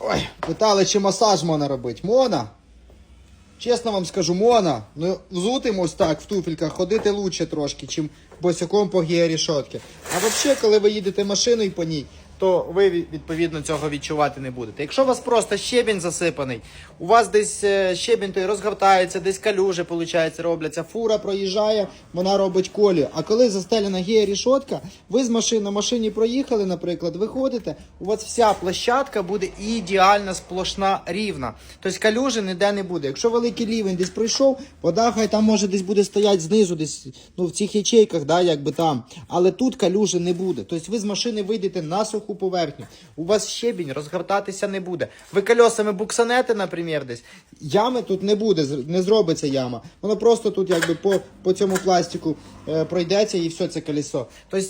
Ой, питали, чи масаж можна робити. Мона? Чесно вам скажу, мона. Ну, взутим ось так в туфельках ходити лучше трошки, чим босяком по гіарішотки. А взагалі, коли ви їдете машиною по ній, то ви відповідно цього відчувати не будете. Якщо у вас просто щебінь засипаний, у вас десь е, щебінь той розгортається, десь калюжі, виходить, робляться, фура проїжджає, вона робить колію. А коли застелена георішотка, ви з машини на машині проїхали, наприклад, виходите, у вас вся площадка буде ідеально сплошна рівна. Тобто калюжі ніде не буде. Якщо великий рівень десь пройшов, вода хай там може десь буде стояти знизу, десь ну, в цих ячейках, да, якби там. Але тут калюжі не буде. Тобто ви з машини вийдете на суху поверхню. У вас щебінь розгортатися не буде. Ви кольосами буксанете, наприклад, десь. Ями тут не буде, не зробиться яма. Воно просто тут якби по, по цьому пластику е, пройдеться і все це колесо. Тобто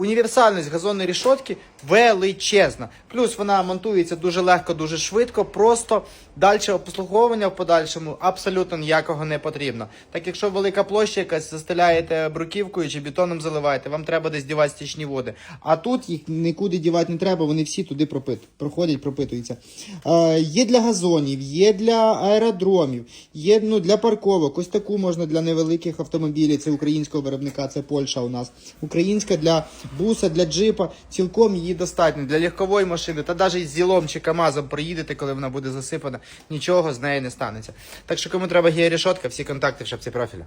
Універсальність газонної рішотки величезна. Плюс вона монтується дуже легко, дуже швидко, просто далі обслуговування в подальшому абсолютно ніякого не потрібно. Так якщо велика площа якась застеляєте бруківкою чи бетоном заливаєте, вам треба десь дівати стічні води. А тут їх нікуди дівати не треба, вони всі туди пропит, проходять, пропитуються. Е, є для газонів, є для аеродромів, є ну, для парковок. Ось таку можна для невеликих автомобілів. Це українського виробника, це Польща у нас. Українська для буса, для джипа. Цілком її достатньо. Для легкової машини, та навіть з зілом чи КАМАЗом проїдете, коли вона буде засипана, нічого з нею не станеться. Так що кому треба гієрішотка, всі контакти в шапці профіля.